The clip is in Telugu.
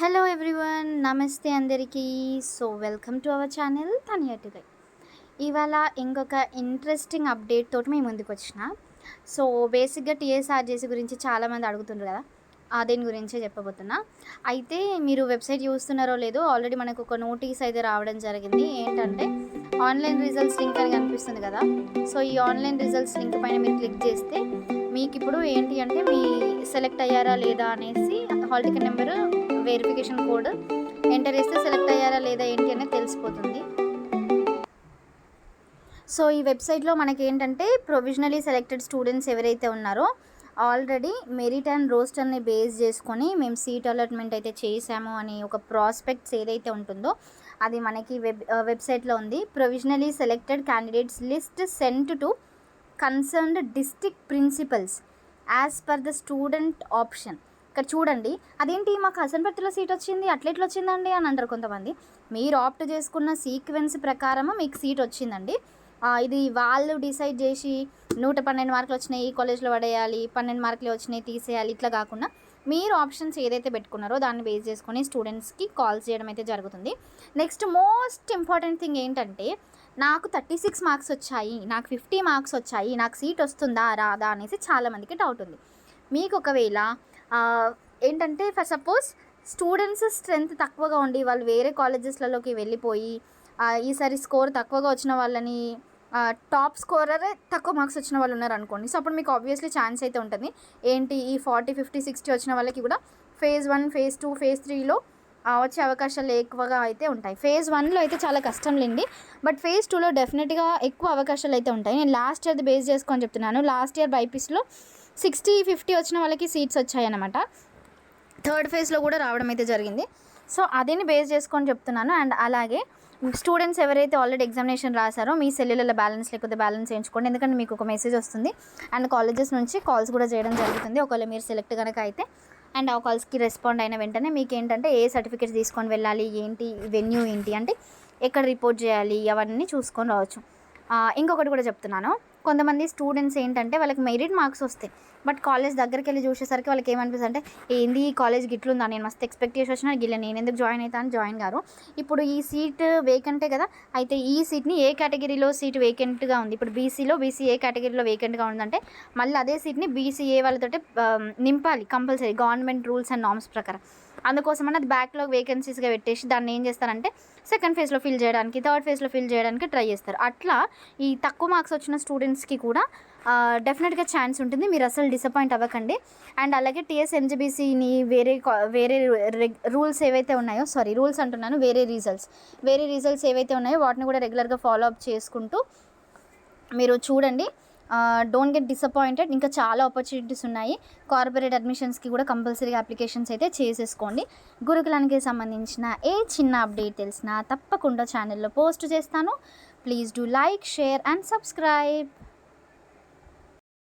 హలో ఎవ్రీవన్ నమస్తే అందరికీ. So welcome to our channel Tania ఇవాళ ఇంకొక ఇంట్రెస్టింగ్ అప్డేట్ తోటి మేము ముందుకు వచ్చిన. సో బేసిక్గా టీఎస్ఆర్జేసీ గురించి చాలామంది అడుగుతుండ్రు కదా. ఆ దేని గురించే చెప్పబోతున్నా. అయితే మీరు వెబ్సైట్ చూస్తున్నారో లేదో ఆల్రెడీ మనకు ఒక నోటీస్ అయితే రావడం జరిగింది. ఏంటంటే ఆన్లైన్ రిజల్ట్స్ లింక్ అని కనిపిస్తుంది కదా. సో ఈ ఆన్లైన్ రిజల్ట్స్ లింక్ పైన మీరు క్లిక్ చేస్తే మీకు ఇప్పుడు ఏంటి అంటే మీ సెలెక్ట్ అయ్యారా లేదా అనేసి hall ticket number verification code enter చేస్తే సెలెక్ట్ అయ్యారా లేదా ఏంటి అనేది తెలిసిపోతుంది. సో ఈ వెబ్సైట్లో మనకి ఏంటంటే ప్రొవిజనలీ సెలెక్టెడ్ స్టూడెంట్స్ ఎవరైతే ఉన్నారో ఆల్రెడీ మెరిట్ అండ్ రోస్టర్ని బేస్ చేసుకొని మేము సీట్ అలాట్మెంట్ అయితే చేసాము అని ఒక ప్రాస్పెక్ట్స్ ఏదైతే ఉంటుందో అది మనకి వెబ్ వెబ్సైట్లో uh, ఉంది. Provisionally selected candidates list sent to concerned district principals as per the student option ఇక్కడ చూడండి. అదేంటి మాకు హసన్పర్తిలో సీట్ వచ్చింది? అట్లెట్లు వచ్చిందండి? అని అంటారు కొంతమంది. మీరు ఆప్ట్ చేసుకున్న సీక్వెన్స్ ప్రకారము మీకు సీట్ వచ్చిందండి. ఇది వాళ్ళు డిసైడ్ చేసి నూట పన్నెండు మార్కులు వచ్చినాయి ఈ కాలేజ్లో పడేయాలి పన్నెండు మార్కులు వచ్చినాయి తీసేయాలి ఇట్లా కాకుండా మీరు ఆప్షన్స్ ఏదైతే పెట్టుకున్నారో దాన్ని బేస్ చేసుకొని స్టూడెంట్స్కి కాల్స్ చేయడం అయితే జరుగుతుంది. నెక్స్ట్ మోస్ట్ ఇంపార్టెంట్ థింగ్ ఏంటంటే నాకు థర్టీ సిక్స్ మార్క్స్ వచ్చాయి నాకు ఫిఫ్టీ మార్క్స్ వచ్చాయి నాకు సీట్ వస్తుందా రాదా అనేసి చాలామందికి డౌట్ ఉంది. మీకు ఒకవేళ ఏంటంటే ఫర్ సపోజ్ స్టూడెంట్స్ స్ట్రెంత్ తక్కువగా ఉండి వాళ్ళు వేరే కాలేజెస్లలోకి వెళ్ళిపోయి ఈసారి స్కోర్ తక్కువగా వచ్చిన వాళ్ళని టాప్ స్కోరరే తక్కువ మార్క్స్ వచ్చిన వాళ్ళు ఉన్నారు అనుకోండి సో అప్పుడు మీకు ఆబ్వియస్లీ ఛాన్స్ అయితే ఉంటుంది. ఏంటి ఈ ఫార్టీ ఫిఫ్టీ సిక్స్టీ వచ్చిన వాళ్ళకి కూడా phase one phase two phase త్రీలో వచ్చే అవకాశాలు ఎక్కువగా అయితే ఉంటాయి. ఫేజ్ వన్లో అయితే చాలా కష్టం లేండి. బట్ ఫేజ్ టూలో డెఫినెట్గా ఎక్కువ అవకాశాలు అయితే ఉంటాయి. నేను లాస్ట్ ఇయర్ది బేస్ చేసుకొని చెప్తున్నాను. లాస్ట్ ఇయర్ బైపీస్లో సిక్స్టీ ఫిఫ్టీ వచ్చిన వాళ్ళకి సీట్స్ వచ్చాయన్నమాట. థర్డ్ ఫేజ్లో కూడా రావడం అయితే జరిగింది. సో అదేని బేస్ చేసుకొని చెప్తున్నాను. అండ్ అలాగే స్టూడెంట్స్ ఎవరైతే ఆల్రెడీ ఎగ్జామినేషన్ రాశారో మీ సెల్యులలో బ్యాలెన్స్ లేకపోతే బ్యాలెన్స్ వేయించుకోండి ఎందుకంటే మీకు ఒక మెసేజ్ వస్తుంది. అండ్ కాలేజెస్ నుంచి కాల్స్ కూడా చేయడం జరుగుతుంది. ఒకవేళ మీరు సెలెక్ట్ కనుక అయితే అండ్ ఆ కాల్స్కి రెస్పాండ్ అయిన వెంటనే మీకు ఏంటంటే ఏ సర్టిఫికేట్స్ తీసుకొని వెళ్ళాలి ఏంటి వెన్యూ ఏంటి అంటే ఎక్కడ రిపోర్ట్ చేయాలి అవన్నీ చూసుకొని రావచ్చు. ఇంకొకటి కూడా చెప్తున్నాను. కొంతమంది స్టూడెంట్స్ ఏంటంటే వాళ్ళకి మెరిట్ మార్క్స్ వస్తాయి. బట్ కాలేజ్ దగ్గరికి వెళ్ళి చూసేసరికి వాళ్ళకి ఏమనిపిస్తుంది అంటే ఏంది ఈ కాలేజ్ గిట్లుందా నేను మస్తు ఎక్స్పెక్ట్ చేసి వచ్చినా గిల్ల నేను ఎందుకు జాయిన్ అవుతాను జాయిన్ గారు ఇప్పుడు ఈ సీట్ వేకెంటే కదా అయితే ఈ సీట్ని ఏ కేటగిరీలో సీట్ వేకెంట్గా ఉంది? ఇప్పుడు బీసీలో బీసీ ఏ కేటగిరీలో వేకెంట్గా ఉందంటే మళ్ళీ అదే సీట్ని బీసీఏ వాళ్ళతోటి నింపాలి compulsory government rules and norms ప్రకారం. అందుకోసమని అది బ్యాక్లో వేకెన్సీస్గా పెట్టేసి దాన్ని ఏం చేస్తారంటే సెకండ్ ఫేజ్లో ఫిల్ చేయడానికి థర్డ్ ఫేజ్లో ఫిల్ చేయడానికి ట్రై చేస్తారు. అట్లా ఈ తక్కువ మార్క్స్ వచ్చిన స్టూడెంట్స్కి కూడా డెఫినెట్గా ఛాన్స్ ఉంటుంది. మీరు అసలు డిసప్పాయింట్ అవ్వకండి. అండ్ అలాగే టీఎస్ వేరే వేరే రూల్స్ ఏవైతే ఉన్నాయో సారీ రూల్స్ అంటున్నాను వేరే రీజల్ట్స్ వేరే రీజల్ట్స్ ఏవైతే ఉన్నాయో వాటిని కూడా రెగ్యులర్గా ఫాలో అప్ చేసుకుంటూ మీరు చూడండి. డోంట్ గెట్ డిసప్పాయింటెడ్ ఇంకా చాలా ఆపర్చునిటీస్ ఉన్నాయి. కార్పొరేట్ అడ్మిషన్స్కి కూడా కంపల్సరీగా అప్లికేషన్స్ అయితే చేసేసుకోండి. గురుకులానికి సంబంధించిన ఏ చిన్న అప్డేట్ తెలిసినా తప్పకుండా ఛానల్లో పోస్ట్ చేస్తాను. Please do like share and subscribe